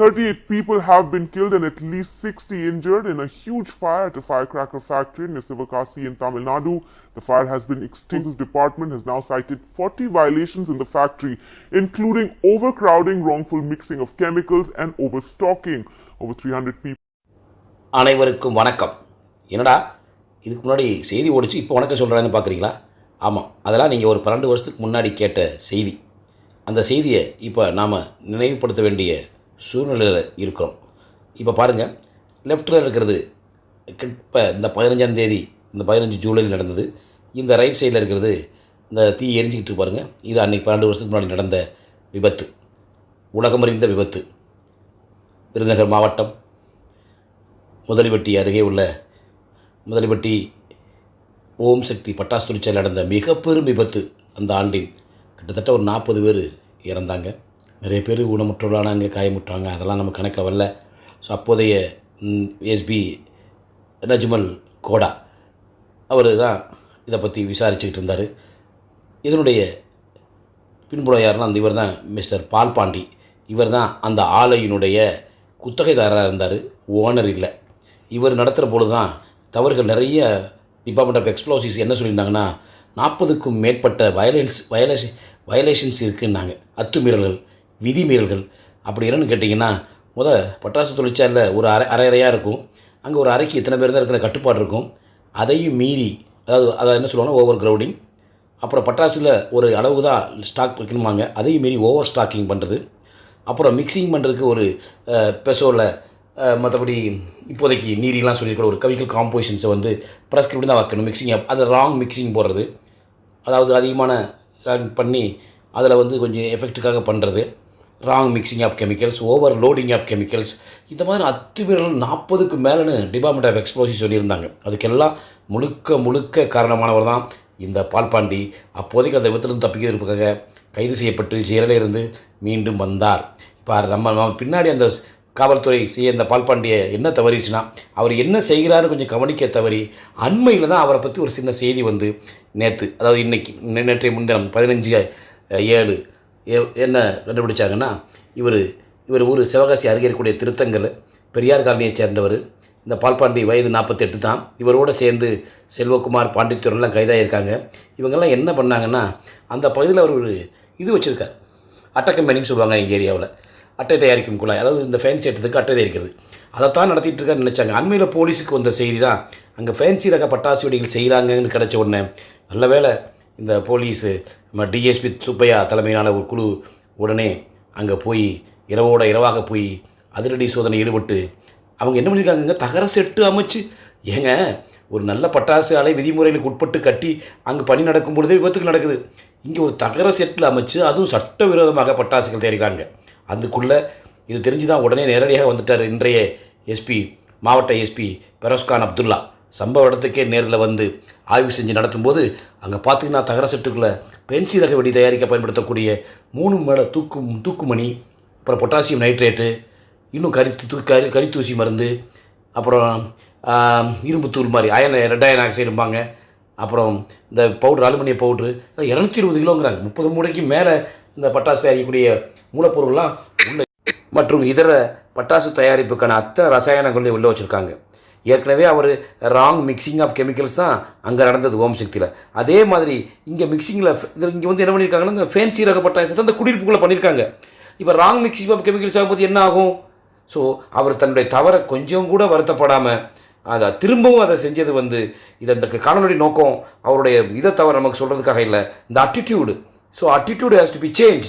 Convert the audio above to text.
38 people have been killed and at least 60 injured in a huge fire at a firecracker factory in Sivakasi in Tamil Nadu. The fire has been extinguished. Department has now cited 40 violations in the factory, including overcrowding, wrongful mixing of chemicals, and overstocking. Over 300 people. அனைவருக்கும் வணக்கம் என்னடா இதுக்கு முன்னாடி செய்தி ஓடிச்சு இப்போ வணக்கம் சொல்கிறேன்னு பார்க்குறீங்களா ஆமாம் அதெல்லாம் நீங்கள் ஒரு பன்னெண்டு வருஷத்துக்கு முன்னாடி கேட்ட செய்தி அந்த செய்தியை இப்போ நாம் நினைவுபடுத்த வேண்டிய சூழ்நிலையில் இருக்கிறோம். இப்போ பாருங்கள் லெஃப்ட்டில் இருக்கிறது இப்போ இந்த பதினஞ்சாம் தேதி இந்த பதினஞ்சு ஜூலையில் நடந்தது. இந்த ரைட் சைடில் இருக்கிறது இந்த தீ எரிஞ்சிக்கிட்டு பாருங்கள் இது அன்றைக்கி பன்னெண்டு வருஷத்துக்கு முன்னாடி நடந்த விபத்து. உலகமறிந்த விபத்து. விருதுநகர் மாவட்டம் முதலிவட்டி அருகே உள்ள முதலிவட்டி ஓம் சக்தி பட்டாசு தொழிற்சாலை நடந்த மிக பெரும் விபத்து அந்த ஆண்டின் கிட்டத்தட்ட ஒரு நாற்பது பேர் இறந்தாங்க. நிறைய பேர் ஊனமுற்றவர்களானாங்க காயமுற்றாங்க. அதெல்லாம் நம்ம கணக்கில் வரல. ஸோ அப்போதைய எஸ்பி நஜ்மல் கோடா அவர் தான் இதை பற்றி விசாரிச்சுக்கிட்டு இருந்தார். இதனுடைய பின்புலம் யாருன்னா அந்த இவர் தான் மிஸ்டர் பால் பாண்டி. இவர் தான் அந்த ஆலையினுடைய குத்தகைதாரராக இருந்தார். ஓனர் இல்லை. இவர் நடத்துகிற பொழுது தான் தவறுகள் நிறைய டிபார்ட்மெண்ட் ஆஃப் எக்ஸ்ப்ளோசிவ்ஸ் என்ன சொல்லியிருந்தாங்கன்னா நாற்பதுக்கும் மேற்பட்ட வயலன்ஸ் வயலேஷன் வயலேஷன்ஸ் இருக்குன்னாங்க. அத்துமீறல்கள். விதிமீறல்கள் அப்படி என்னன்னு கேட்டிங்கன்னா முத பட்டாசு தொழிற்சாலையில் ஒரு அரை அரை அறையாக இருக்கும். அங்கே ஒரு அறைக்கு இத்தனை பேர் தான் இருக்கிற கட்டுப்பாடு இருக்கும். அதையும் மீறி அதாவது அதை என்ன சொல்லுவாங்கன்னா ஓவர் க்ரௌடிங் அப்புறம் பட்டாசில் ஒரு அளவு தான் ஸ்டாக் வைக்கணுமாங்க அதையும் மீறி ஓவர் ஸ்டாக்கிங் பண்ணுறது அப்புறம் மிக்சிங் பண்ணுறதுக்கு ஒரு பெசோவில் மற்றபடி இப்போதைக்கு நீரிலாம் சொல்லியிருக்கிற ஒரு கவிக்கல் காம்போசிஷன்ஸை வந்து ப்ரெஸ்கிரிப்ட் தான் வைக்கணும். மிக்சிங் அது ராங் மிக்சிங் போடுறது. அதாவது அதிகமான பண்ணி அதில் வந்து கொஞ்சம் எஃபெக்ட்டுக்காக பண்ணுறது wrong mixing of chemicals overloading of chemicals இந்த மாதிரி அத்துமீறல் நாற்பதுக்கு மேலேன்னு டிபார்ட்மெண்ட் ஆஃப் எக்ஸ்ப்ளோசிவ் சொல்லியிருந்தாங்க. அதுக்கெல்லாம் முழுக்க முழுக்க காரணமானவர் தான் இந்த பால்பாண்டி. அப்போதைக்கு அந்த விபத்திலிருந்து தப்பிக்கிறதுக்காக கைது செய்யப்பட்டு ஜெயிலில் இருந்து மீண்டும் வந்தார். இப்போ நம்ம நம்ம பின்னாடி அந்த காவல்துறை செய்ய இந்த பால்பாண்டியை என்ன தவறிச்சுன்னா அவர் என்ன செய்கிறாரு கொஞ்சம் கவனிக்க தவறி அண்மையில் தான் அவரை பற்றி ஒரு சின்ன செய்தி வந்து நேற்று அதாவது இன்றைக்கி நேற்றைய முன்தினம் பதினஞ்சு ஏழு என்ன கண்டுபிடிச்சாங்கன்னா இவர் இவர் ஊர் சிவகாசி அருகே இருக்கக்கூடிய திருத்தங்கல் பெரியார் காலனியை சேர்ந்தவர். இந்த பால்பாண்டி வயது நாற்பத்தெட்டு தான். இவரோடு சேர்ந்து செல்வகுமார் பாண்டித்துறைலாம் கைதாகியிருக்காங்க. இவங்கெல்லாம் என்ன பண்ணாங்கன்னா அந்த பகுதியில் அவர் ஒரு இது வச்சுருக்கார். அட்டை கம்பெனின்னு சொல்லுவாங்க எங்கள் ஏரியாவில். அட்டை தயாரிக்கும் குழாய். அதாவது இந்த ஃபேன்சி அட்டத்துக்கு அட்டை தயாரிக்கிறது. அதைத்தான் நடத்திட்டு இருக்கான்னு நினச்சாங்க. அண்மையில் போலீஸுக்கு வந்த செய்தி தான் அங்கே ஃபேன்சி ரக பட்டாசு வெடிகள் செய்கிறாங்கன்னு கிடச்ச உடனே நல்ல வேலை இந்த போலீஸு நம்ம டிஎஸ்பி சுப்பையா தலைமையிலான ஒரு குழு உடனே அங்கே போய் இரவோட இரவாக போய் அதிரடி சோதனை ஈடுபட்டு அவங்க என்ன பண்ணியிருக்காங்க தகர செட்டு அமைச்சு ஏங்க ஒரு நல்ல பட்டாசு ஆலை விதிமுறைகளுக்கு உட்பட்டு கட்டி அங்கே பணி நடக்கும் பொழுதே விபத்துக்கு நடக்குது. இங்கே ஒரு தகர செட்டில் அமைச்சு அதுவும் சட்டவிரோதமாக பட்டாசுகள் தயாரிக்கிறாங்க. அதுக்குள்ளே இது தெரிஞ்சு தான் உடனே நேரடியாக வந்துட்டார் இன்றைய எஸ்பி மாவட்ட எஸ்பி பெரோஸ்கான் அப்துல்லா. சம்பவ இடத்துக்கே நேரில் வந்து ஆய்வு செஞ்சு நடத்தும்போது அங்கே பார்த்தீங்கன்னா தகர செட்டுக்குள்ளே பென்சி ரக வெடி தயாரிக்க பயன்படுத்தக்கூடிய மூணு மேலே தூக்கு தூக்குமணி அப்புறம் பொட்டாசியம் நைட்ரேட்டு இன்னும் கரி தூ கரி கரித்தூசி மருந்து அப்புறம் இரும்புத்தூள் மாதிரி அயன் ரெட் அயன் ஆக்சைடும்பாங்க அப்புறம் இந்த பவுட்ரு அலுமினிய பவுட்ரு இரநூத்தி இருபது கிலோங்கிறாங்க. முப்பது மூடைக்கு மேலே இந்த பட்டாசு தயாரிக்கக்கூடிய மூலப்பொருள்லாம் உள்ள மற்றும் இதர பட்டாசு தயாரிப்புக்கான அத்தனை ரசாயனங்களையும் உள்ளே வச்சுருக்காங்க. ஏற்கனவே அவர் ராங் மிக்சிங் ஆஃப் கெமிக்கல்ஸ் தான் அங்கே நடந்தது ஓம் சக்தியில். அதே மாதிரி இங்கே மிக்சிங்கில் இங்கே வந்து என்ன பண்ணியிருக்காங்கன்னா இந்த ஃபேன்சி ரகப்பட்ட அந்த குடியிருப்புக்குள்ளே பண்ணியிருக்காங்க இப்போ ராங் மிக்சிங் ஆஃப் கெமிக்கல்ஸ் ஆகும்போது என்ன ஆகும்? ஸோ அவர் தன்னுடைய தவறை கொஞ்சம் கூட வருத்தப்படாமல் அதை திரும்பவும் அதை செஞ்சது வந்து இதை இந்த காணொலி நோக்கம். அவருடைய இதை தவிர நமக்கு சொல்கிறதுக்காக இல்லை இந்த attitude so attitude has to be change